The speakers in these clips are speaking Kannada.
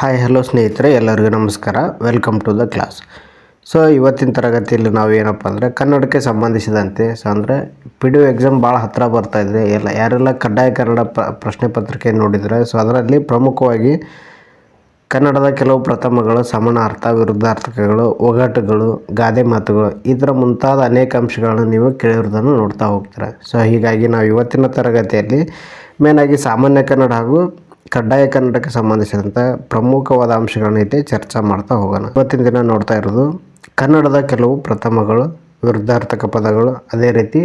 ಹಾಯ್ ಹಲೋ ಸ್ನೇಹಿತರೆ, ಎಲ್ಲರಿಗೂ ನಮಸ್ಕಾರ. Welcome to the class so ಇವತ್ತಿನ ತರಗತಿಯಲ್ಲಿ ನಾವು ಏನಪ್ಪ ಅಂದರೆ ಕನ್ನಡಕ್ಕೆ ಸಂಬಂಧಿಸಿದಂತೆ ಸೊ ಅಂದರೆ ಪಿ ಡಿ ಎಕ್ಸಾಮ್ ಭಾಳ ಹತ್ತಿರ ಬರ್ತಾ ಇದೆ. ಎಲ್ಲ, ಯಾರೆಲ್ಲ ಕಡ್ಡಾಯ ಕನ್ನಡ ಪ್ರಶ್ನೆ ಪತ್ರಿಕೆ ನೋಡಿದರೆ ಸೊ ಅದರಲ್ಲಿ ಪ್ರಮುಖವಾಗಿ ಕನ್ನಡದ ಕೆಲವು ಪ್ರಥಮಗಳು, ಸಮಾನಾರ್ಥ, ವಿರುದ್ಧಾರ್ಥಕಗಳು ಒಗಟುಗಳು ಗಾದೆ ಮಾತುಗಳು, ಇದರ ಮುಂತಾದ ಅನೇಕ ಅಂಶಗಳನ್ನು ನೀವು ಕೇಳಿರೋದನ್ನು ನೋಡ್ತಾ ಹೋಗ್ತೀರ. ಸೊ ಹೀಗಾಗಿ ನಾವು ಇವತ್ತಿನ ತರಗತಿಯಲ್ಲಿ ಮೇನಾಗಿ ಸಾಮಾನ್ಯ ಕನ್ನಡ ಹಾಗೂ ಕಡ್ಡಾಯ ಕನ್ನಡಕ್ಕೆ ಸಂಬಂಧಿಸಿದಂಥ ಪ್ರಮುಖವಾದ ಅಂಶಗಳನ್ನ ಇಲ್ಲಿ ಚರ್ಚೆ ಮಾಡ್ತಾ ಹೋಗೋಣ. ಇವತ್ತಿನ ದಿನ ನೋಡ್ತಾ ಇರೋದು, ಕನ್ನಡದ ಕೆಲವು ಪ್ರಥಮಗಳು, ವಿರುದ್ಧಾರ್ಥಕ ಪದಗಳು, ಅದೇ ರೀತಿ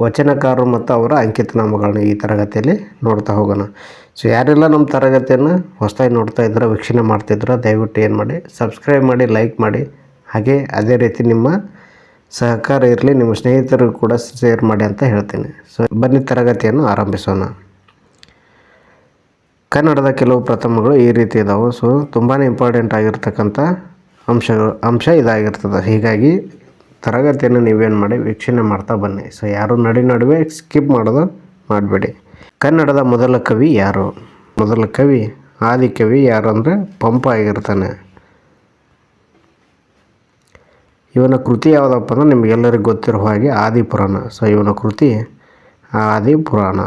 ವಚನಕಾರರು ಮತ್ತು ಅವರ ಅಂಕಿತನಾಮಗಳನ್ನ ಈ ತರಗತಿಯಲ್ಲಿ ನೋಡ್ತಾ ಹೋಗೋಣ. ಸೊ ಯಾರೆಲ್ಲ ನಮ್ಮ ತರಗತಿಯನ್ನು ಹೊಸದಾಗಿ ನೋಡ್ತಾ ಇದ್ರೆ ವೀಕ್ಷಣೆ ಮಾಡ್ತಿದ್ರೆ ದಯವಿಟ್ಟು ಏನು ಮಾಡಿ ಸಬ್ಸ್ಕ್ರೈಬ್ ಮಾಡಿ ಲೈಕ್ ಮಾಡಿ, ಹಾಗೆ ಅದೇ ರೀತಿ ನಿಮ್ಮ ಸಹಕಾರ ಇರಲಿ, ನಿಮ್ಮ ಸ್ನೇಹಿತರು ಕೂಡ ಶೇರ್ ಮಾಡಿ ಅಂತ ಹೇಳ್ತೀನಿ. ಸೊ ಬನ್ನಿ ತರಗತಿಯನ್ನು ಆರಂಭಿಸೋಣ. ಕನ್ನಡದ ಕೆಲವು ಪ್ರಥಮಗಳು ಈ ರೀತಿ ಇದಾವೆ. ಸೊ ತುಂಬಾ ಇಂಪಾರ್ಟೆಂಟ್ ಆಗಿರ್ತಕ್ಕಂಥ ಅಂಶಗಳು, ಅಂಶ ಇದಾಗಿರ್ತದೆ. ಹೀಗಾಗಿ ತರಗತಿಯನ್ನು ನೀವೇನು ಮಾಡಿ ವೀಕ್ಷಣೆ ಮಾಡ್ತಾ ಬನ್ನಿ. ಸೊ ಯಾರು ನಡಿ ನಡುವೆ ಸ್ಕಿಪ್ ಮಾಡೋದು ಮಾಡಬೇಡಿ. ಕನ್ನಡದ ಮೊದಲ ಕವಿ ಯಾರು? ಮೊದಲ ಕವಿ ಆದಿಕವಿ ಯಾರು ಅಂದರೆ ಪಂಪ ಆಗಿರ್ತಾನೆ. ಇವನ ಕೃತಿ ಯಾವುದಪ್ಪ ಅಂದ್ರೆ ನಿಮಗೆಲ್ಲರಿಗೂ ಗೊತ್ತಿರೋ ಹಾಗೆ ಆದಿಪುರಾಣ. ಸೊ ಇವನ ಕೃತಿ ಆದಿಪುರಾಣ.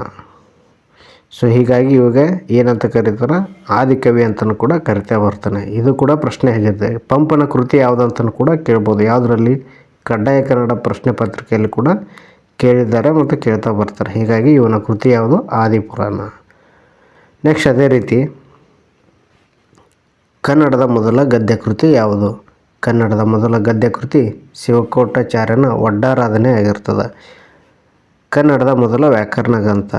ಸೊ ಹೀಗಾಗಿ ಇವಾಗ ಏನಂತ ಕರೀತಾರೆ? ಆದಿಕವಿ ಅಂತಲೂ ಕೂಡ ಕರಿತಾ ಬರ್ತಾನೆ. ಇದು ಕೂಡ ಪ್ರಶ್ನೆ ಆಗಿದೆ. ಪಂಪನ ಕೃತಿ ಯಾವುದಂತಲೂ ಕೂಡ ಕೇಳ್ಬೋದು. ಯಾವುದರಲ್ಲಿ ಕಡ್ಡಾಯ ಕನ್ನಡ ಪ್ರಶ್ನೆ ಪತ್ರಿಕೆಯಲ್ಲಿ ಕೂಡ ಕೇಳಿದ್ದಾರೆ ಮತ್ತು ಕೇಳ್ತಾ ಬರ್ತಾರೆ. ಹೀಗಾಗಿ ಇವನ ಕೃತಿ ಯಾವುದು? ಆದಿಪುರಾಣ. ನೆಕ್ಸ್ಟ್ ಅದೇ ರೀತಿ, ಕನ್ನಡದ ಮೊದಲ ಗದ್ಯ ಕೃತಿ ಯಾವುದು? ಕನ್ನಡದ ಮೊದಲ ಗದ್ಯ ಕೃತಿ ಶಿವಕೋಟಾಚಾರ್ಯನ ಒಡ್ಡಾರಾಧನೆ ಆಗಿರ್ತದೆ. ಕನ್ನಡದ ಮೊದಲ ವ್ಯಾಕರಣ ಗ್ರಂಥ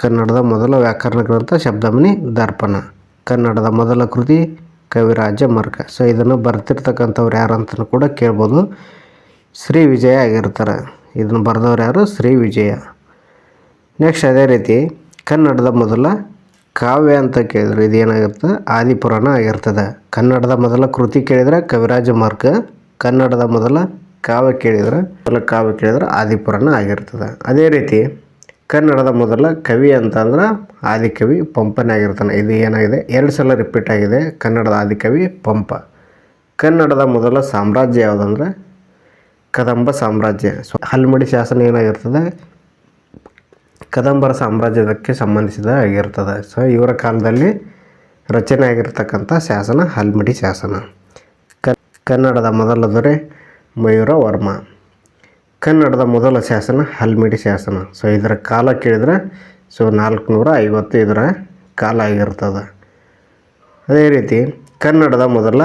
ಕನ್ನಡದ ಮೊದಲ ವ್ಯಾಕರಣ ಗ್ರಂಥ ಶಬ್ದಮನಿ ದರ್ಪಣ. ಕನ್ನಡದ ಮೊದಲ ಕೃತಿ ಕವಿರಾಜ ಮಾರ್ಗ. ಸೊ ಇದನ್ನು ಬರ್ತಿರ್ತಕ್ಕಂಥವ್ರು ಯಾರು ಅಂತ ಕೂಡ ಕೇಳ್ಬೋದು. ಶ್ರೀ ವಿಜಯ ಆಗಿರ್ತಾರೆ. ಇದನ್ನು ಬರೆದವ್ರು ಯಾರು? ಶ್ರೀ ವಿಜಯ. ನೆಕ್ಸ್ಟ್ ಅದೇ ರೀತಿ, ಕನ್ನಡದ ಮೊದಲ ಕಾವ್ಯ ಅಂತ ಕೇಳಿದ್ರೆ ಇದೇನಾಗಿರ್ತದೆ ಆದಿಪುರಾಣ ಆಗಿರ್ತದೆ. ಕನ್ನಡದ ಮೊದಲ ಕೃತಿ ಕೇಳಿದರೆ ಕವಿರಾಜ ಮಾರ್ಗ. ಕನ್ನಡದ ಮೊದಲ ಕಾವ್ಯ ಕೇಳಿದ್ರೆ, ಮೊದಲ ಕಾವ್ಯ ಕೇಳಿದ್ರೆ ಆದಿಪುರಾಣ ಆಗಿರ್ತದೆ. ಅದೇ ರೀತಿ ಕನ್ನಡದ ಮೊದಲ ಕವಿ ಅಂತಂದ್ರೆ ಆದಿಕವಿ ಪಂಪನೇ ಆಗಿರ್ತಾನೆ ಇದು ಏನಾಗಿದೆ? ಎರಡು ಸಲ ರಿಪೀಟ್ ಆಗಿದೆ. ಕನ್ನಡದ ಆದಿಕವಿ ಪಂಪ. ಕನ್ನಡದ ಮೊದಲ ಸಾಮ್ರಾಜ್ಯ ಯಾವುದಂದ್ರೆ? ಕದಂಬ ಸಾಮ್ರಾಜ್ಯ. ಸೊ, ಹಲ್ಮಡಿ ಶಾಸನ ಏನಾಗಿರ್ತದೆ? ಕದಂಬರ ಸಾಮ್ರಾಜ್ಯದಕ್ಕೆ ಸಂಬಂಧಿಸಿದ ಆಗಿರ್ತದೆ. ಸೊ, ಇವರ ಕಾಲದಲ್ಲಿ ರಚನೆ ಆಗಿರ್ತಕ್ಕಂಥ ಶಾಸನ ಹಲ್ಮಡಿ ಶಾಸನ. ಕನ್ನಡದ ಮೊದಲ ದೊರೆ ಮಯೂರ ವರ್ಮ. ಕನ್ನಡದ ಮೊದಲ ಶಾಸನ ಹಲ್ಮಿಡಿ ಶಾಸನ. ಸೊ ಇದರ ಕಾಲ ಕೇಳಿದ್ರೆ ಸೊ ನಾಲ್ಕುನೂರ ಐವತ್ತು ಇದರ ಕಾಲ ಆಗಿರ್ತದೆ. ಅದೇ ರೀತಿ, ಕನ್ನಡದ ಮೊದಲ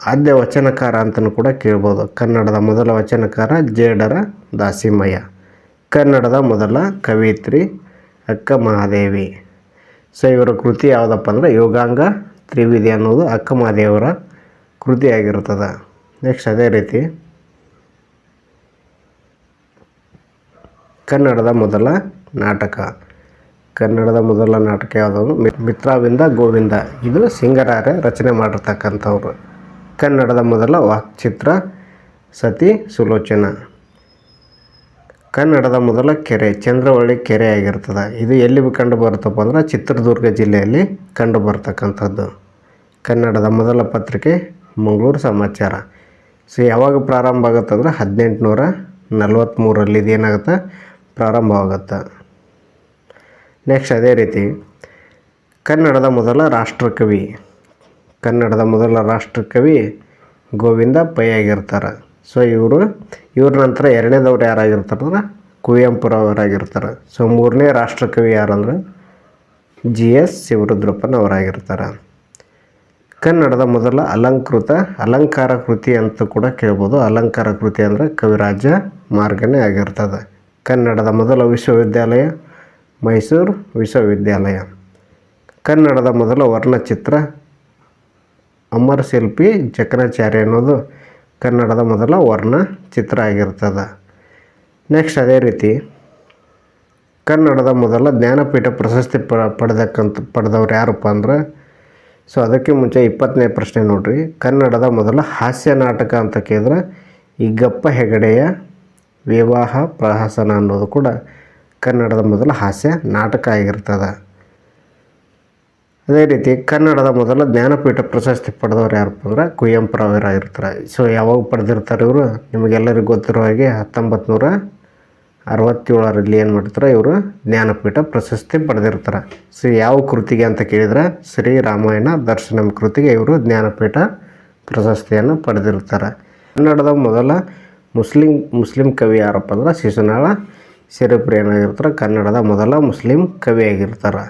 ಆದ್ಯ ವಚನಕಾರ ಅಂತಲೂ ಕೂಡ ಕೇಳ್ಬೋದು. ಕನ್ನಡದ ಮೊದಲ ವಚನಕಾರ ಜೇಡರ ದಾಸಿಮಯ್ಯ. ಕನ್ನಡದ ಮೊದಲ ಕವಿತ್ರಿ ಅಕ್ಕ ಮಹಾದೇವಿ ಸೊ ಇವರ ಕೃತಿ ಯಾವುದಪ್ಪ ಅಂದರೆ, ಯೋಗಾಂಗ ತ್ರಿವಿಧಿ ಅನ್ನೋದು ಅಕ್ಕ ಮಹಾದೇವರ ಕೃತಿಯಾಗಿರ್ತದೆ. ನೆಕ್ಸ್ಟ್ ಅದೇ ರೀತಿ ಕನ್ನಡದ ಮೊದಲ ನಾಟಕ. ಕನ್ನಡದ ಮೊದಲ ನಾಟಕ ಯಾವುದು ಮಿತ್ರಾವಿಂದ ಗೋವಿಂದ. ಇದು ಸಿಂಗರಾರೆ ರಚನೆ ಮಾಡಿರ್ತಕ್ಕಂಥವ್ರು. ಕನ್ನಡದ ಮೊದಲ ವಾಕ್ಚಿತ್ರ ಸತಿ ಸುಲೋಚನ. ಕನ್ನಡದ ಮೊದಲ ಕೆರೆ, ಚಂದ್ರವಳ್ಳಿ ಕೆರೆ ಆಗಿರ್ತದೆ. ಇದು ಎಲ್ಲಿ ಕಂಡು ಬರುತ್ತಪ್ಪ ಅಂದ್ರೆ ಚಿತ್ರದುರ್ಗ ಜಿಲ್ಲೆಯಲ್ಲಿ ಕಂಡು ಬರ್ತಕ್ಕಂಥದ್ದು. ಕನ್ನಡದ ಮೊದಲ ಪತ್ರಿಕೆ, ಮಂಗಳೂರು ಸಮಾಚಾರ. ಸೊ, ಯಾವಾಗ ಪ್ರಾರಂಭ ಆಗುತ್ತೆ ಅಂದ್ರೆ ಹದಿನೆಂಟುನೂರ ನಲ್ವತ್ತ್ಮೂರಲ್ಲಿ ಇದೇನಾಗುತ್ತೆ ಪ್ರಾರಂಭವಾಗುತ್ತೆ. ನೆಕ್ಸ್ಟ್ ಅದೇ ರೀತಿ, ಕನ್ನಡದ ಮೊದಲ ರಾಷ್ಟ್ರಕವಿ, ಕನ್ನಡದ ಮೊದಲ ರಾಷ್ಟ್ರಕವಿ ಗೋವಿಂದ ಪೈ ಆಗಿರ್ತಾರೆ. ಸೊ ಇವರು, ಇವ್ರ ನಂತರ ಎರಡನೇದವ್ರು ಯಾರಾಗಿರ್ತಾರಂದ್ರೆ, ಕುವೆಂಪುರವರಾಗಿರ್ತಾರೆ. ಸೊ ಮೂರನೇ ರಾಷ್ಟ್ರಕವಿ ಯಾರಂದ್ರೆ, ಜಿ ಎಸ್ ಶಿವರುದ್ರಪ್ಪನವರಾಗಿರ್ತಾರೆ. ಕನ್ನಡದ ಮೊದಲ ಅಲಂಕೃತ, ಅಲಂಕಾರ ಕೃತಿ ಅಂತ ಕೂಡ ಕೇಳ್ಬೋದು. ಅಲಂಕಾರ ಕೃತಿ ಅಂದರೆ ಕವಿರಾಜ ಮಾರ್ಗನೇ ಆಗಿರ್ತದೆ. ಕನ್ನಡದ ಮೊದಲ ವಿಶ್ವವಿದ್ಯಾಲಯ ಮೈಸೂರು ವಿಶ್ವವಿದ್ಯಾಲಯ. ಕನ್ನಡದ ಮೊದಲ ವರ್ಣಚಿತ್ರ ಅಮರಶಿಲ್ಪಿ ಜಕನಾಚಾರ್ಯ ಅನ್ನೋದು ಕನ್ನಡದ ಮೊದಲ ವರ್ಣ ಚಿತ್ರ ಆಗಿರ್ತದೆ. ನೆಕ್ಸ್ಟ್ ಅದೇ ರೀತಿ, ಕನ್ನಡದ ಮೊದಲ ಜ್ಞಾನಪೀಠ ಪ್ರಶಸ್ತಿ ಪ, ಪಡೆದಕ್ಕಂತ, ಪಡೆದವ್ರು ಯಾರಪ್ಪ ಅಂದ್ರೆ ಸೊ ಅದಕ್ಕೆ ಮುಂಚೆ ಇಪ್ಪತ್ತನೇ ಪ್ರಶ್ನೆ ನೋಡಿರಿ. ಕನ್ನಡದ ಮೊದಲ ಹಾಸ್ಯ ನಾಟಕ ಅಂತ ಕೇಳಿದ್ರೆ, ಈಗಪ್ಪ ಹೆಗಡೆಯ ವಿವಾಹ, ಪ್ರಹಸನ ಅನ್ನೋದು ಕೂಡ ಕನ್ನಡದ ಮೊದಲ ಹಾಸ್ಯ ನಾಟಕ ಆಗಿರ್ತದೆ. ಅದೇ ರೀತಿ ಕನ್ನಡದ ಮೊದಲ ಜ್ಞಾನಪೀಠ ಪ್ರಶಸ್ತಿ ಪಡೆದವ್ರು ಯಾರಪ್ಪ ಅಂದ್ರೆ ಕುವೆಂಪುರವರ ಇರ್ತಾರೆ. ಸೊ ಯಾವಾಗ ಪಡೆದಿರ್ತಾರೆ ಇವರು? ನಿಮಗೆಲ್ಲರಿಗೂ ಗೊತ್ತಿರೋ ಹಾಗೆ ಹತ್ತೊಂಬತ್ತು ನೂರ ಅರವತ್ತೇಳರಲ್ಲಿ ಏನು ಮಾಡ್ತಾರೆ ಇವರು? ಜ್ಞಾನಪೀಠ ಪ್ರಶಸ್ತಿ ಪಡೆದಿರ್ತಾರೆ. ಸೊ ಯಾವ ಕೃತಿಗೆ ಅಂತ ಕೇಳಿದ್ರೆ? ಶ್ರೀ ರಾಮಾಯಣ ದರ್ಶನಂ ಕೃತಿಗೆ ಇವರು ಜ್ಞಾನಪೀಠ ಪ್ರಶಸ್ತಿಯನ್ನು ಪಡೆದಿರ್ತಾರೆ. ಕನ್ನಡದ ಮೊದಲ ಮುಸ್ಲಿಂ ಮುಸ್ಲಿಂ ಕವಿ ಯಾರಪ್ಪ ಅಂದ್ರೆ ಶಿಶುನಾಳ ಸಿರಿಪ್ರಿಯನಾಗಿರ್ತಾರೆ ಕನ್ನಡದ ಮೊದಲ ಮುಸ್ಲಿಂ ಕವಿಯಾಗಿರ್ತಾರೆ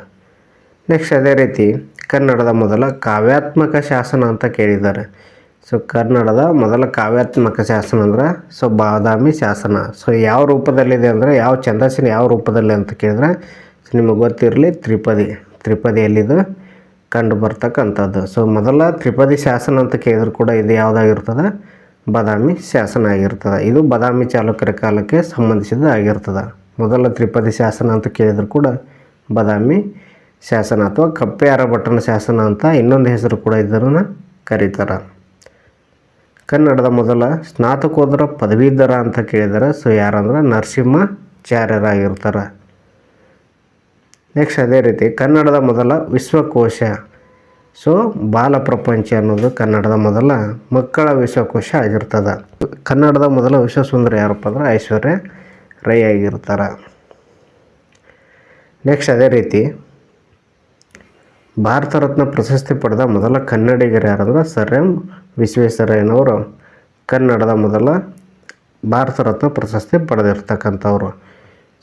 ನೆಕ್ಸ್ಟ್ ಅದೇ ರೀತಿ ಕನ್ನಡದ ಮೊದಲ ಕಾವ್ಯಾತ್ಮಕ ಶಾಸನ ಅಂತ ಕೇಳಿದ್ದಾರೆ. ಸೊ ಕನ್ನಡದ ಮೊದಲ ಕಾವ್ಯಾತ್ಮಕ ಶಾಸನ ಅಂದ್ರೆ ಸೊ ಬಾದಾಮಿ ಶಾಸನ. ಸೊ ಯಾವ ರೂಪದಲ್ಲಿದೆ ಅಂದರೆ, ಯಾವ ಛಂದಸ್ಸಿನ ಯಾವ ರೂಪದಲ್ಲಿ ಅಂತ ಕೇಳಿದ್ರೆ ಸೊ ನಿಮಗೆ ಗೊತ್ತಿರಲಿ ತ್ರಿಪದಿ. ತ್ರಿಪದಿಯಲ್ಲಿದು ಕಂಡು ಬರ್ತಕ್ಕಂಥದ್ದು. ಸೊ ಮೊದಲ ತ್ರಿಪದಿ ಶಾಸನ ಅಂತ ಕೇಳಿದ್ರು ಕೂಡ ಇದು ಯಾವುದಾಗಿರ್ತದೆ? ಬಾದಾಮಿ ಶಾಸನ ಆಗಿರ್ತದೆ. ಇದು ಬಾದಾಮಿ ಚಾಲುಕ್ಯರ ಕಾಲಕ್ಕೆ ಸಂಬಂಧಿಸಿದ ಆಗಿರ್ತದೆ. ಮೊದಲ ತ್ರಿಪದಿ ಶಾಸನ ಅಂತ ಕೇಳಿದರೂ ಕೂಡ ಬಾದಾಮಿ ಶಾಸನ ಅಥವಾ ಕಪ್ಪೆ ಅರಭಟ್ಟನ ಶಾಸನ ಅಂತ ಇನ್ನೊಂದು ಹೆಸರು ಕೂಡ ಇದನ್ನು ಕರೀತಾರೆ. ಕನ್ನಡದ ಮೊದಲ ಸ್ನಾತಕೋತ್ತರ ಪದವೀಧರ ಅಂತ ಕೇಳಿದರೆ. ಸೊ ಯಾರಂದ್ರೆ ನರಸಿಂಹಾಚಾರ್ಯರಾಗಿರ್ತಾರೆ ನೆಕ್ಸ್ಟ್ ಅದೇ ರೀತಿ ಕನ್ನಡದ ಮೊದಲ ವಿಶ್ವಕೋಶ ಸೊ ಬಾಲ ಪ್ರಪಂಚ ಅನ್ನೋದು ಕನ್ನಡದ ಮೊದಲ ಮಕ್ಕಳ ವಿಶ್ವಕೋಶ ಆಗಿರ್ತದೆ. ಕನ್ನಡದ ಮೊದಲ ವಿಶ್ವಸುಂದರಿ ಯಾರಪ್ಪ ಅಂದ್ರೆ ಐಶ್ವರ್ಯ ರೈ ಆಗಿರ್ತಾರೆ. ನೆಕ್ಸ್ಟ್ ಅದೇ ರೀತಿ, ಭಾರತ ರತ್ನ ಪ್ರಶಸ್ತಿ ಪಡೆದ ಮೊದಲ ಕನ್ನಡಿಗರು ಯಾರಂದ್ರೆ ಸರ್ ಎಂ ವಿಶ್ವೇಶ್ವರಯ್ಯನವರು. ಕನ್ನಡದ ಮೊದಲ ಭಾರತ ರತ್ನ ಪ್ರಶಸ್ತಿ ಪಡೆದಿರ್ತಕ್ಕಂಥವ್ರು.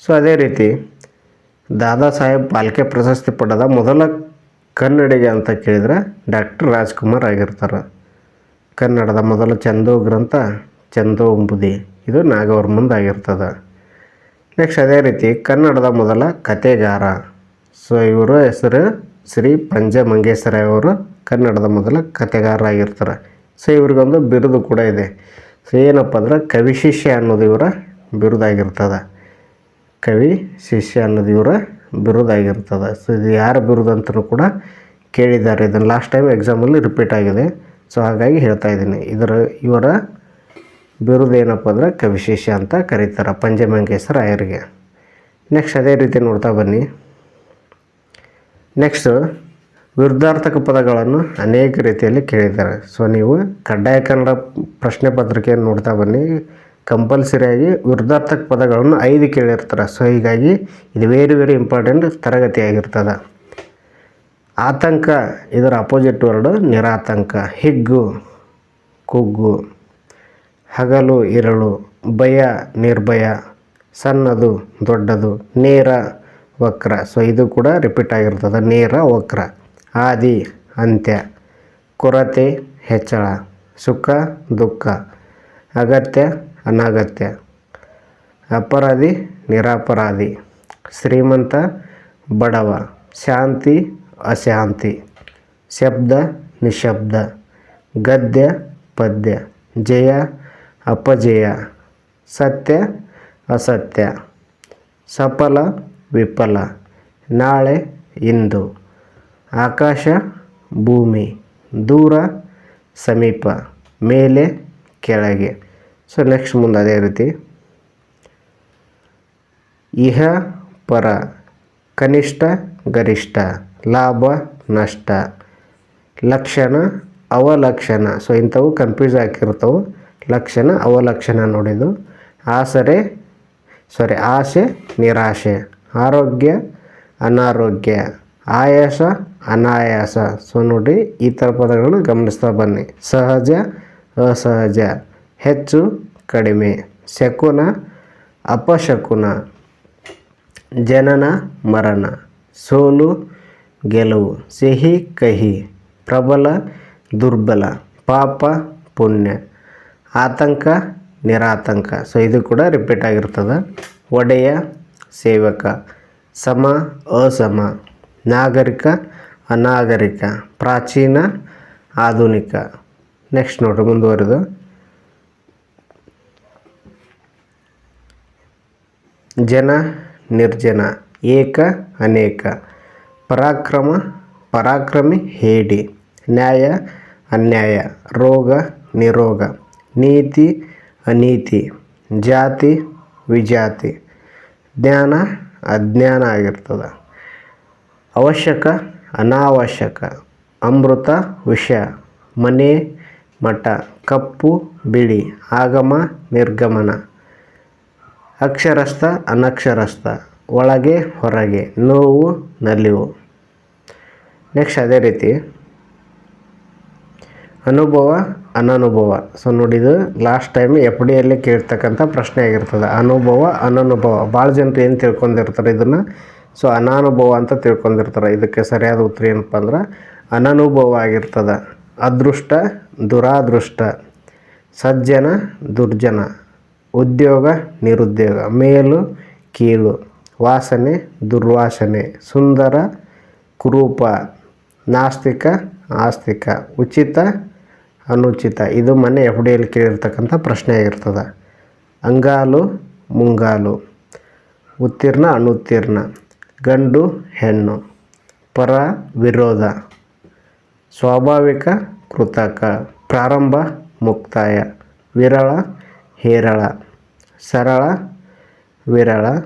ಸೊ ಅದೇ ರೀತಿ ದಾದಾ ಸಾಹೇಬ್ ಪಾಲ್ಕೆ ಪ್ರಶಸ್ತಿ ಪಡೆದ ಮೊದಲ ಕನ್ನಡಿಗ ಅಂತ ಕೇಳಿದರೆ ಡಾಕ್ಟರ್ ರಾಜ್ಕುಮಾರ್ ಆಗಿರ್ತಾರೆ. ಕನ್ನಡದ ಮೊದಲ ಚಂದೋ ಗ್ರಂಥ ಚಂದೋ ಉಂಬುದಿ ಇದು ನಾಗವರ್ಮಂದ್ ಆಗಿರ್ತದೆ. ನೆಕ್ಸ್ಟ್ ಅದೇ ರೀತಿ ಕನ್ನಡದ ಮೊದಲ ಕತೆಗಾರ ಸೊ ಇವರ ಹೆಸರು ಶ್ರೀ ಪಂಜ ಅವರು ಕನ್ನಡದ ಮೊದಲ ಕತೆಗಾರ ಆಗಿರ್ತಾರೆ. ಸೊ ಇವ್ರಿಗೊಂದು ಬಿರುದು ಕೂಡ ಇದೆ. ಸೊ ಏನಪ್ಪ ಅಂದ್ರೆ ಕವಿ ಶಿಷ್ಯ ಅನ್ನೋದು ಇವರ ಬಿರುದಾಗಿರ್ತದೆ. ಕವಿ ಶಿಷ್ಯ ಅನ್ನೋದು ಇವರ ಬಿರುದಾಗಿರ್ತದೆ. ಸೊ ಇದು ಯಾರು ಬಿರುದು ಅಂತಲೂ ಕೂಡ ಕೇಳಿದ್ದಾರೆ. ಇದನ್ನು ಲಾಸ್ಟ್ ಟೈಮ್ ಎಕ್ಸಾಮಲ್ಲಿ ರಿಪೀಟ್ ಆಗಿದೆ. ಸೊ ಹಾಗಾಗಿ ಹೇಳ್ತಾ ಇದ್ದೀನಿ. ಇದರ, ಇವರ ಬಿರುದು ಏನಪ್ಪ ಅಂದರೆ ಕವಿಶೇಷ ಅಂತ ಕರೀತಾರೆ ಪಂಜಮಂಗೇಶ್ವರ ಆಯರಿಗೆ ನೆಕ್ಸ್ಟ್ ಅದೇ ರೀತಿ ನೋಡ್ತಾ ಬನ್ನಿ. ನೆಕ್ಸ್ಟು ವಿರುದ್ಧಾರ್ಥಕ ಪದಗಳನ್ನು ಅನೇಕ ರೀತಿಯಲ್ಲಿ ಕೇಳಿದ್ದಾರೆ. ಸೊ ನೀವು ಕಡ್ಡಾಯ ಕನ್ನಡ ಪ್ರಶ್ನೆ ಪತ್ರಿಕೆಯನ್ನು ನೋಡ್ತಾ ಬನ್ನಿ. ಕಂಪಲ್ಸರಿಯಾಗಿ ವಿರುದ್ಧಾರ್ಥಕ ಪದಗಳನ್ನು ಐದು ಕೇಳಿರ್ತಾರೆ. ಸೊ ಹೀಗಾಗಿ ಇದು ವೆರಿ ವೆರಿ ಇಂಪಾರ್ಟೆಂಟ್ ತರಗತಿ ಆಗಿರ್ತದೆ ಆತಂಕ, ಇದರ ಅಪೋಸಿಟ್ ವರ್ಡು ನಿರಾತಂಕ. ಹಿಗ್ಗು, ಕುಗ್ಗು, ಹಗಲು, ಇರಳು, ಭಯ, ನಿರ್ಭಯ, ಸಣ್ಣದು, ದೊಡ್ಡದು, ನೇರ, ವಕ್ರ. ಸೊ ಇದು ಕೂಡ ರಿಪೀಟ್ ಆಗಿರ್ತದೆ. ನೇರ, ವಕ್ರ. ಆದಿ, ಅಂತ್ಯ. ಕೊರತೆ, ಹೆಚ್ಚಳ. ಸುಖ, ದುಃಖ. ಅಗತ್ಯ ಅನಗತ್ಯ. ಅಪರಾಧಿ, ನಿರಪರಾಧಿ, ಶ್ರೀಮಂತ, ಬಡವ, ಶಾಂತಿ, ಅಶಾಂತಿ. ಶಬ್ದ, ನಿಶಬ್ದ. ಗದ್ಯ, ಪದ್ಯ. ಜಯ, ಅಪಜಯ. ಸತ್ಯ, ಅಸತ್ಯ. ಸಫಲ, ವಿಫಲ. ನಾಳೆ, ಇಂದು. ಆಕಾಶ, ಭೂಮಿ. ದೂರ, ಸಮೀಪ. ಮೇಲೆ, ಕೆಳಗೆ. ಸೊ ನೆಕ್ಸ್ಟ್ ಮುಂದೆ ಅದೇ ರೀತಿ. ಇಹ ಪರ ಕನಿಷ್ಠ ಗರಿಷ್ಠ ಲಾಭ ನಷ್ಟ ಲಕ್ಷಣ ಅವಲಕ್ಷಣ. ಸೊ ಇಂಥವು ಕನ್ಫ್ಯೂಸ್ ಆಗಿರ್ತವೆ. ಲಕ್ಷಣ ಅವಲಕ್ಷಣ ನೋಡಿದ್ದು. ಆಸರೆ ಸಾರಿ ಆಸೆ, ನಿರಾಶೆ. ಆರೋಗ್ಯ, ಅನಾರೋಗ್ಯ. ಆಯಾಸ, ಅನಾಯಾಸ. ಸೊ ನೋಡಿ ಈ ಥರ ಪದಗಳನ್ನು ಗಮನಿಸ್ತಾ ಬನ್ನಿ. ಸಹಜ, ಅಸಹಜ. ಹೆಚ್ಚು ಕಡಿಮೆ. ಶಕುನ, ಅಪಶಕುನ, ಜನನ ಮರಣ ಸೋಲು, ಗೆಲುವು, ಸಿಹಿ, ಕಹಿ, ಪ್ರಬಲ, ದುರ್ಬಲ, ಪಾಪ, ಪುಣ್ಯ, ಆತಂಕ, ನಿರಾತಂಕ. ಸೊ ಇದು ಕೂಡ ರಿಪೀಟ್ ಆಗಿರ್ತದೆ. ಒಡೆಯ, ಸೇವಕ, ಸಮ, ಅಸಮ, ನಾಗರಿಕ, ಅನಾಗರಿಕ, ಪ್ರಾಚೀನ, ಆಧುನಿಕ. ನೆಕ್ಸ್ಟ್ ನೋಡ್ರಿ, ಮುಂದುವರೆದು. ಜನ, ನಿರ್ಜನ, ಏಕ, ಅನೇಕ. ಪರಾಕ್ರಮ, ಪರಾಕ್ರಮಿ, ಹೇಡಿ. ನ್ಯಾಯ, ಅನ್ಯಾಯ. ರೋಗ, ನಿರೋಗ. ನೀತಿ, ಅನೀತಿ. ಜಾತಿ, ವಿಜಾತಿ. ಜ್ಞಾನ, ಅಜ್ಞಾನ ಆಗಿರ್ತದೆ. ಅವಶ್ಯಕ, ಅನಾವಶ್ಯಕ. ಅಮೃತ, ವಿಷ. ಮನೆ, ಮಠ. ಕಪ್ಪು, ಬಿಳಿ. ಆಗಮ, ನಿರ್ಗಮನ. ಅಕ್ಷರಸ್ಥ, ಅನಕ್ಷರಸ್ಥ, ಒಳಗೆ, ಹೊರಗೆ, ನೋವು, ನಲಿವು. ನೆಕ್ಸ್ಟ್ ಅದೇ ರೀತಿ. ಅನುಭವ, ಅನನುಭವ. ಸೊ ನೋಡಿದು ಲಾಸ್ಟ್ ಟೈಮ್ ಎಫ್ ಡಿಯಲ್ಲಿ ಕೇಳ್ತಕ್ಕಂಥ ಪ್ರಶ್ನೆ ಆಗಿರ್ತದೆ. ಅನುಭವ, ಅನನುಭವ. ಭಾಳ ಜನರು ಏನು ತಿಳ್ಕೊಂಡಿರ್ತಾರೆ ಇದನ್ನು? ಸೊ ಅನಾನುಭವ ಅಂತ ತಿಳ್ಕೊಂಡಿರ್ತಾರೆ. ಇದಕ್ಕೆ ಸರಿಯಾದ ಉತ್ತರ ಏನಪ್ಪ ಅಂದ್ರೆ, ಅನನುಭವ ಆಗಿರ್ತದೆ. ಅದೃಷ್ಟ, ದುರಾದೃಷ್ಟ. ಸಜ್ಜನ, ದುರ್ಜನ. ಉದ್ಯೋಗ ನಿರುದ್ಯೋಗ. ಮೇಲು, ಕೀಳು. ವಾಸನೆ, ದುರ್ವಾಸನೆ. ಸುಂದರ, ಕುರೂಪ. ನಾಸ್ತಿಕ, ಆಸ್ತಿಕ. ಉಚಿತ, ಅನುಚಿತ. ಇದು ಮನೆ ಎಫ್ ಡಿಯಲ್ಲಿ ಕೇಳಿರ್ತಕ್ಕಂಥ ಪ್ರಶ್ನೆ ಆಗಿರ್ತದೆ. ಅಂಗಾಲು, ಮುಂಗಾಲು. ಉತ್ತೀರ್ಣ, ಅನುತ್ತೀರ್ಣ. ಗಂಡು, ಹೆಣ್ಣು. ಪರ, ವಿರೋಧ. ಸ್ವಾಭಾವಿಕ, ಕೃತಕ. ಪ್ರಾರಂಭ, ಮುಕ್ತಾಯ. ವಿರಳ ಹೇರಳ, ಸರಳ, ವಿರಳ.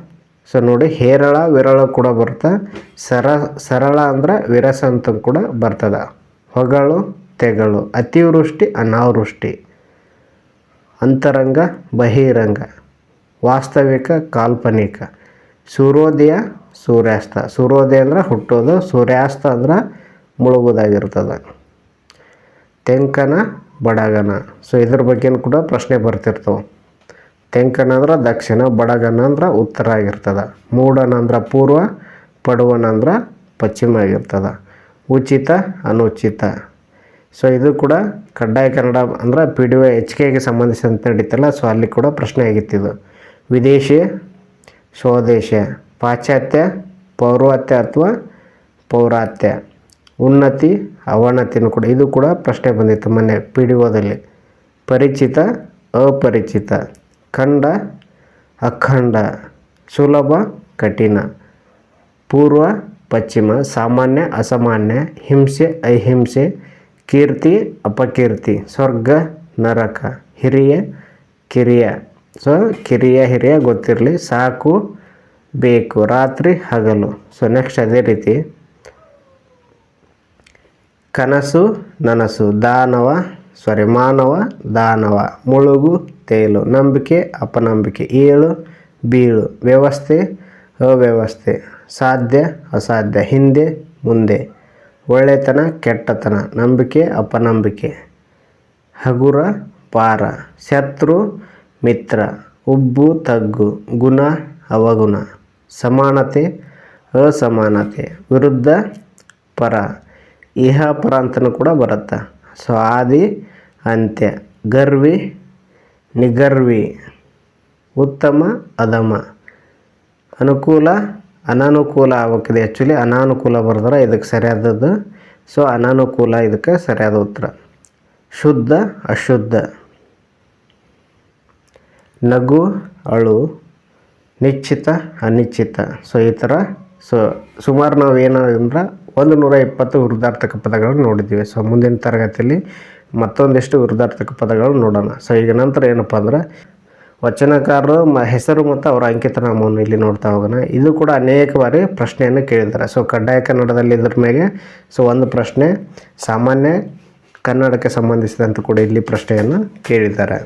ಸೊ ನೋಡಿ, ಹೇರಳ, ವಿರಳ ಕೂಡ ಬರುತ್ತೆ. ಸರ, ಸರಳ ಅಂದ್ರೆ ವಿರಸ ಅಂತ ಕೂಡ ಬರ್ತದೆ. ಹೊಗಳು, ತೆಗಳು, ಅತಿವೃಷ್ಟಿ, ಅನಾವೃಷ್ಟಿ. ಅಂತರಂಗ, ಬಹಿರಂಗ. ವಾಸ್ತವಿಕ, ಕಾಲ್ಪನಿಕ. ಸೂರ್ಯೋದಯ, ಸೂರ್ಯಾಸ್ತ. ಸೂರ್ಯೋದಯ ಅಂದ್ರೆ ಹುಟ್ಟೋದು, ಸೂರ್ಯಾಸ್ತ ಅಂದ್ರೆ ಮುಳುಗೋದಾಗಿರ್ತದೆ. ತೆಂಕನ ಬಡಗನ. ಸೊ ಇದ್ರ ಬಗ್ಗೆನೂ ಕೂಡ ಪ್ರಶ್ನೆ ಬರ್ತಿರ್ತವೆ. ತೆಂಕನ ಅಂದ್ರೆ ದಕ್ಷಿಣ ಬಡಗನ ಅಂದ್ರೆ ಉತ್ತರ ಆಗಿರ್ತದೆ. ಮೂಡನ ಅಂದ್ರೆ ಪೂರ್ವ ಪಡುವನ ಅಂದ್ರೆ ಪಶ್ಚಿಮ ಆಗಿರ್ತದೆ. ಉಚಿತ, ಅನುಚಿತ. ಸೊ ಇದು ಕೂಡ ಕಡ್ಡಾಯ ಕನ್ನಡ ಅಂದ್ರೆ ಪಿ ಡಿ ಒ ಎಚ್ ಕೆಗೆ ಸಂಬಂಧಿಸಿದಂತೆ ನಡೀತಲ್ಲ ಸೊ ಅಲ್ಲಿ ಕೂಡ ಪ್ರಶ್ನೆ ಆಗಿತ್ತಿದು ವಿದೇಶಿ, ಸ್ವದೇಶ, ಪಾಶ್ಚಾತ್ಯ ಪೌರ್ವಾತ್ಯ ಅಥವಾ ಪೌರಾತ್ಯ. ಉನ್ನತಿ ಅವನತಿನೂ ಕೂಡ. ಇದು ಕೂಡ ಪ್ರಶ್ನೆ ಬಂದಿತ್ತು ಮೊನ್ನೆ ಪಿ ಡಿ ಒದಲ್ಲಿ. ಪರಿಚಿತ, ಅಪರಿಚಿತ, ಖಂಡ, ಅಖಂಡ, ಸುಲಭ, ಕಠಿಣ, ಪೂರ್ವ, ಪಶ್ಚಿಮ, ಸಾಮಾನ್ಯ, ಅಸಾಮಾನ್ಯ, ಹಿಂಸೆ, ಅಹಿಂಸೆ, ಕೀರ್ತಿ, ಅಪಕೀರ್ತಿ, ಸ್ವರ್ಗ, ನರಕ, ಹಿರಿಯ, ಕಿರಿಯ. ಸೊ, ಕಿರಿಯ, ಹಿರಿಯ ಗೊತ್ತಿರಲಿ, ಸಾಕು, ಬೇಕು, ರಾತ್ರಿ, ಹಗಲು. ಸೊ ನೆಕ್ಸ್ಟ್ ಅದೇ ರೀತಿ. ಕನಸು, ನನಸು, ದಾನವ ಸಾರಿ ಮಾನವ, ದಾನವ, ಮುಳುಗು, ತೇಲು, ನಂಬಿಕೆ, ಅಪನಂಬಿಕೆ, ಏಳು, ಬೀಳು, ವ್ಯವಸ್ಥೆ, ಅವ್ಯವಸ್ಥೆ, ಸಾಧ್ಯ, ಅಸಾಧ್ಯ, ಹಿಂದೆ, ಮುಂದೆ, ಒಳ್ಳೆತನ, ಕೆಟ್ಟತನ, ನಂಬಿಕೆ, ಅಪನಂಬಿಕೆ, ಹಗುರ, ಪಾರ, ಶತ್ರು, ಮಿತ್ರ, ಉಬ್ಬು, ತಗ್ಗು, ಗುಣ, ಅವಗುಣ, ಸಮಾನತೆ, ಅಸಮಾನತೆ, ವಿರುದ್ಧ, ಪರ ಇಹ ಪರ ಅಂತಲೂ ಕೂಡ ಬರುತ್ತೆ. ಸೊ ಆದಿ, ಅಂತ್ಯ, ಗರ್ವಿ, ನಿಗರ್ವಿ, ಉತ್ತಮ ಅಧಮ ಅನುಕೂಲ, ಅನಾನುಕೂಲ ಆಗಬೇಕಿದೆ ಆ್ಯಕ್ಚುಲಿ ಅನಾನುಕೂಲ ಬರೆದ್ರೆ ಇದಕ್ಕೆ ಸರಿಯಾದದ್ದು. ಸೊ ಅನಾನುಕೂಲ ಇದಕ್ಕೆ ಸರಿಯಾದ ಉತ್ತರ. ಶುದ್ಧ, ಅಶುದ್ಧ. ನಗು, ಅಳು, ನಿಶ್ಚಿತ, ಅನಿಶ್ಚಿತ. ಸೊ ಈ ಥರ. ಸೊ ಸುಮಾರು ನಾವು ಏನಂದ್ರೆ ಒಂದು ನೂರ ಇಪ್ಪತ್ತು ವೃದ್ಧಾರ್ಥಕ ಪದಗಳನ್ನು ನೋಡಿದ್ದೀವಿ. ಸೊ ಮುಂದಿನ ತರಗತಿಯಲ್ಲಿ ಮತ್ತೊಂದಿಷ್ಟು ವೃದ್ಧಾರ್ಥಕ ಪದಗಳನ್ನು ನೋಡೋಣ. ಸೊ ಈಗ ನಂತರ ಏನಪ್ಪ ಅಂದ್ರೆ ವಚನಕಾರರು ಮ ಹೆಸರು ಮತ್ತು ಅವರ ಅಂಕಿತನಾಮವನ್ನು ಇಲ್ಲಿ ನೋಡ್ತಾ ಹೋಗೋಣ. ಇದು ಕೂಡ ಅನೇಕ ಬಾರಿ ಪ್ರಶ್ನೆಯನ್ನು ಕೇಳಿದ್ದಾರೆ. ಸೊ ಕಡ್ಡಾಯ ಕನ್ನಡದಲ್ಲಿ ಇದ್ರ ಮೇಲೆ ಸೊ ಒಂದು ಪ್ರಶ್ನೆ, ಸಾಮಾನ್ಯ ಕನ್ನಡಕ್ಕೆ ಸಂಬಂಧಿಸಿದಂತೆ ಕೂಡ ಇಲ್ಲಿ ಪ್ರಶ್ನೆಯನ್ನು ಕೇಳಿದ್ದಾರೆ.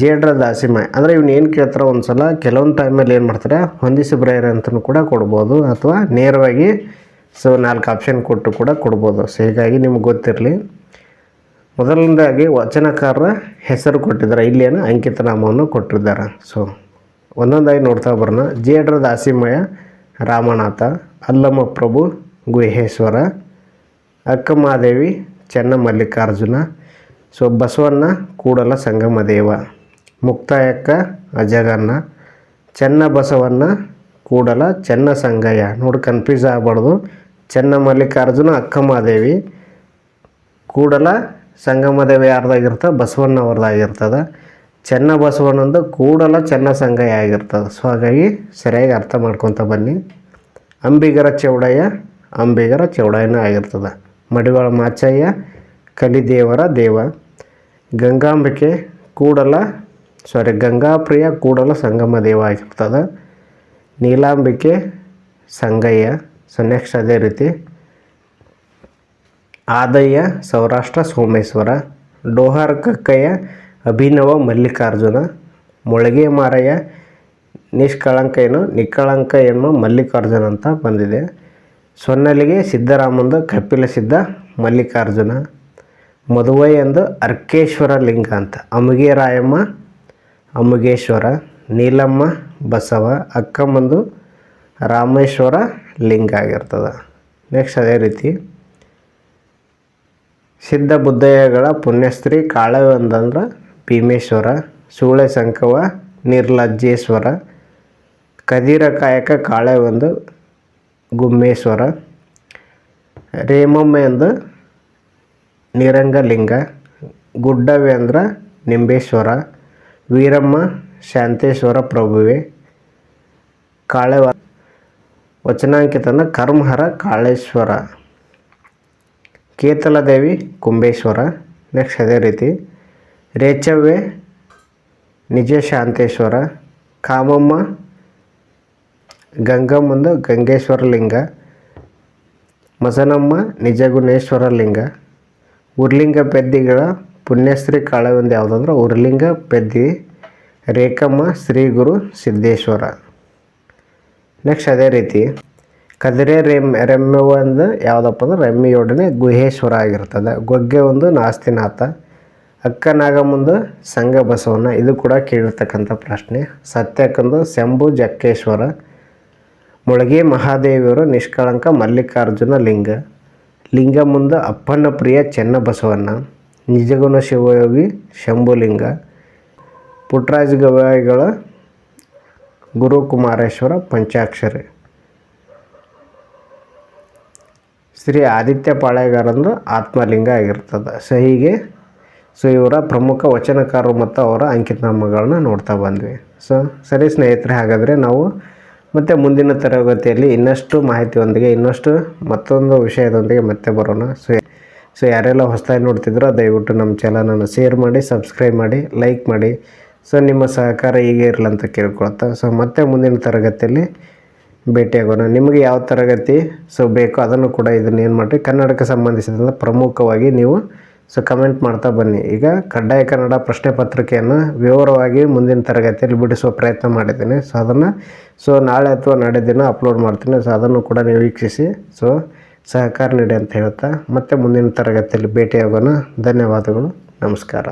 ಜೇಡ್ರ ದಾಸಿಮ, ಅಂದರೆ ಇವನು ಏನು ಕೇಳ್ತಾರೆ ಒಂದು ಸಲ ಕೆಲವೊಂದು ಟೈಮಲ್ಲಿ ಏನು ಮಾಡ್ತಾರೆ, ಹೊಂದಿಸಿ ಬರೆಯರೆ ಅಂತಲೂ ಕೂಡ ಕೊಡ್ಬೋದು, ಅಥವಾ ನೇರವಾಗಿ ಸೊ, ನಾಲ್ಕು ಆಪ್ಷನ್ ಕೊಟ್ಟು ಕೂಡ ಕೊಡ್ಬೋದು. ಸೊ ಹೀಗಾಗಿ ನಿಮ್ಗೆ ಗೊತ್ತಿರಲಿ. ಮೊದಲನೇದಾಗಿ ವಚನಕಾರರ ಹೆಸರು ಕೊಟ್ಟಿದ್ದಾರೆ. ಇಲ್ಲೇನು ಅಂಕಿತನಾಮವನ್ನು ಕೊಟ್ಟಿದ್ದಾರೆ. ಸೊ ಒಂದೊಂದಾಗಿ ನೋಡ್ತಾ ಬರೋಣ. ಜೇಡ್ರ ದಾಸಿಮಯ, ರಾಮನಾಥ, ಅಲ್ಲಮ್ಮ ಪ್ರಭು, ಗುಹೇಶ್ವರ, ಅಕ್ಕಮಾದೇವಿ ಚೆನ್ನಮಲ್ಲಿಕಾರ್ಜುನ ಸೊ, ಬಸವಣ್ಣ, ಕೂಡಲ ಸಂಗಮ ದೇವ ಮುಕ್ತಾಯಕ್ಕ ಅಜಗನ್ನ ಚೆನ್ನ ಬಸವಣ್ಣ, ಕೂಡಲ ಚೆನ್ನ ಸಂಗಯ್ಯ. ನೋಡಿ ಕನ್ಫ್ಯೂಸ್ ಆಗಬಾರ್ದು. ಚೆನ್ನ ಮಲ್ಲಿಕಾರ್ಜುನ ಅಕ್ಕಮಾದೇವಿ ಕೂಡಲ ಸಂಗಮದೇವಿ ಯಾರ್ದಾಗಿರ್ತದೆ? ಬಸವಣ್ಣ ಅವ್ರದ್ದಾಗಿರ್ತದೆ ಚೆನ್ನ ಬಸವಣ್ಣಂದು ಕೂಡಲ ಚೆನ್ನ ಆಗಿರ್ತದೆ. ಸೊ, ಹಾಗಾಗಿ ಸರಿಯಾಗಿ ಅರ್ಥ ಮಾಡ್ಕೊತ ಬನ್ನಿ. ಅಂಬಿಗರ ಚೌಡಯ್ಯ ಅಂಬಿಗರ ಚೌಡಯ್ಯನೂ ಆಗಿರ್ತದೆ. ಮಡಿವಾಳ ಮಾಚಯ್ಯ ಕಲಿದೇವರ ದೇವ. ಗಂಗಾಂಬಿಕೆ ಕೂಡಲ ಸಾರಿ ಗಂಗಾಪ್ರಿಯ ಕೂಡಲ ಸಂಗಮ ದೇವ ಆಗಿರ್ತದೆ. ನೀಲಾಂಬಿಕೆ ಸಂಗಯ್ಯ. ಸೊ ನೆಕ್ಸ್ಟ್ ಅದೇ ರೀತಿ. ಆದಯ್ಯ ಸೌರಾಷ್ಟ್ರ ಸೋಮೇಶ್ವರ, ಡೋಹಾರ್ ಕಕ್ಕಯ್ಯ, ಅಭಿನವ ಮಲ್ಲಿಕಾರ್ಜುನ, ಮೊಳಗೆ ಮಾರಯ್ಯ ನಿಷ್ಕಳಂಕ ಏನು ಏನು ಮಲ್ಲಿಕಾರ್ಜುನ ಅಂತ ಬಂದಿದೆ. ಸೊನ್ನಲಿಗೆ ಸಿದ್ದರಾಮಂದು, ಕಪಿಲ ಸಿದ್ಧ ಮಲ್ಲಿಕಾರ್ಜುನ, ಮದುವೆ ಎಂದು ಅರ್ಕೇಶ್ವರ ಲಿಂಗ ಅಂತ. ಅಮುಗೆ ರಾಯಮ್ಮ, ಅಮುಗೇಶ್ವರ, ನೀಲಮ್ಮ ಬಸವ ಅಕ್ಕಮ್ಮಂದು ರಾಮೇಶ್ವರ ಲಿಂಗ ಆಗಿರ್ತದೆ. ನೆಕ್ಸ್ಟ್ ಅದೇ ರೀತಿ, ಸಿದ್ಧ ಬುದ್ಧಯ್ಯಗಳ ಪುಣ್ಯಸ್ತ್ರೀ ಕಾಳವಂದಂದ್ರೆ ಭೀಮೇಶ್ವರ ಸೂಳೆ ಸಂಕವ ನಿರ್ಲಜ್ಜೇಶ್ವರ ಕದಿರ ಕಾಯಕ ಕಾಳೆ ಗುಮ್ಮೇಶ್ವರ ರೇಮಮ್ಮ ಎಂದು ನಿರಂಗಲಿಂಗ, ಗುಡ್ಡವೇಂದ್ರ ನಿಂಬೇಶ್ವರ, ವೀರಮ್ಮ ಶಾಂತೇಶ್ವರ ಪ್ರಭುವೆ ಕಾಳೆ ವಚನಾಂಕಿತನ ಕರ್ಮಹರ ಕಾಳೇಶ್ವರ. ಕೇತಲದೇವಿ ಕುಂಬೇಶ್ವರ ನೆಕ್ಸ್ಟ್ ಅದೇ ರೀತಿ ರೇಚವ್ವೆ ನಿಜ ಶಾಂತೇಶ್ವರ ಕಾಮಮ್ಮ ಗಂಗಮ್ಮಂದು ಗಂಗೇಶ್ವರ ಲಿಂಗ ಮಸನಮ್ಮ ನಿಜಗುಣೇಶ್ವರ ಲಿಂಗ ಉರ್ಲಿಂಗ ಪೆದ್ದಿಗಳ ಪುಣ್ಯಶ್ರೀ ಕಾಳವೆಂದು ಯಾವುದಂದ್ರೆ ಉರ್ಲಿಂಗ ಪೆದ್ದಿ ರೇಖಮ್ಮ ಶ್ರೀ ಗುರು ಸಿದ್ದೇಶ್ವರ. ನೆಕ್ಸ್ಟ್ ಅದೇ ರೀತಿ. ಕದರೆ ರೆಮ್, ರೆಮ್ಮೆ ಒಂದು ಯಾವುದಪ್ಪ ಅಂದ್ರೆ ರೆಮ್ಮಿಯೊಡನೆ ಗುಹೇಶ್ವರ ಆಗಿರ್ತದೆ. ಗೊಗ್ಗೆ ಒಂದು ನಾಸ್ತಿನಾಥ. ಮುಂದೆ ಸಂಘ ಬಸವಣ್ಣ ಇದು ಕೂಡ ಕೇಳಿರ್ತಕ್ಕಂಥ ಪ್ರಶ್ನೆ. ಸತ್ಯಕ್ಕಂದು ಶಂಭು ಜಕ್ಕೇಶ್ವರ. ಮುಳಗಿ ಮಹಾದೇವಿಯವರು ನಿಷ್ಕಳಂಕ ಮಲ್ಲಿಕಾರ್ಜುನ ಲಿಂಗ. ಲಿಂಗ ಮುಂದೆ ಅಪ್ಪನ ಪ್ರಿಯ ಚೆನ್ನಬಸವಣ್ಣ. ನಿಜಗುಣ ಶಿವಯೋಗಿ ಶಂಭುಲಿಂಗ. ಪುಟ್ಟರಾಜ ಗವಾಯಿಗಳ ಗುರುಕುಮಾರೇಶ್ವರ ಪಂಚಾಕ್ಷರಿ. ಶ್ರೀ ಆದಿತ್ಯ ಪಾಳೆಗಾರಂದು ಆತ್ಮಲಿಂಗ ಆಗಿರ್ತದೆ. ಸೊ ಹೀಗೆ ಸೊ ಇವರ ಪ್ರಮುಖ ವಚನಕಾರರು ಮತ್ತು ಅವರ ಅಂಕಿತನಾಮಗಳನ್ನ ನೋಡ್ತಾ ಬಂದ್ವಿ. ಸೊ ಸರಿ ಸ್ನೇಹಿತರೆ, ಹಾಗಾದರೆ ನಾವು ಮತ್ತು ಮುಂದಿನ ತರಗತಿಯಲ್ಲಿ ಇನ್ನಷ್ಟು ಮಾಹಿತಿಯೊಂದಿಗೆ, ಇನ್ನಷ್ಟು ಮತ್ತೊಂದು ವಿಷಯದೊಂದಿಗೆ ಮತ್ತೆ ಬರೋಣ. ಸೊ ಸೊ ಯಾರೆಲ್ಲ ಹೊಸದಾಗಿ ನೋಡ್ತಿದ್ರೋ ದಯವಿಟ್ಟು ನಮ್ಮ ಚಾನಲನ್ನು ಶೇರ್ ಮಾಡಿ ಸಬ್ಸ್ಕ್ರೈಬ್ ಮಾಡಿ ಲೈಕ್ ಮಾಡಿ. ಸೊ ನಿಮ್ಮ ಸಹಕಾರ ಹೀಗೆ ಇರಲಿ ಅಂತ ಕೇಳ್ಕೊಳ್ತಾ. ಸೊ ಮತ್ತೆ ಮುಂದಿನ ತರಗತಿಯಲ್ಲಿ ಭೇಟಿಯಾಗೋಣ. ನಿಮಗೆ ಯಾವ ತರಗತಿ ಸೊ ಬೇಕೋ ಅದನ್ನು ಕೂಡ ಇದನ್ನು ಏನು ಮಾಡಿರಿ, ಕನ್ನಡಕ್ಕೆ ಸಂಬಂಧಿಸಿದಂತೆ ಪ್ರಮುಖವಾಗಿ ನೀವು ಸೊ ಕಮೆಂಟ್ ಮಾಡ್ತಾ ಬನ್ನಿ. ಈಗ ಕಡ್ಡಾಯ ಕನ್ನಡ ಪ್ರಶ್ನೆ ಪತ್ರಿಕೆಯನ್ನು ವಿವರವಾಗಿ ಮುಂದಿನ ತರಗತಿಯಲ್ಲಿ ಬಿಡಿಸುವ ಪ್ರಯತ್ನ ಮಾಡಿದ್ದೀನಿ. ಸೊ ಅದನ್ನು ಸೊ ನಾಳೆ ಅಥವಾ ನಾಳೆ ದಿನ ಅಪ್ಲೋಡ್ ಮಾಡ್ತೀನಿ. ಸೊ ಅದನ್ನು ಕೂಡ ನೀವು ವೀಕ್ಷಿಸಿ ಸೊ ಸಹಕಾರ ನೀಡಿ ಅಂತ ಹೇಳ್ತಾ. ಮತ್ತೆ ಮುಂದಿನ ತರಗತಿಯಲ್ಲಿ ಭೇಟಿಯಾಗೋಣ. ಧನ್ಯವಾದಗಳು. ನಮಸ್ಕಾರ.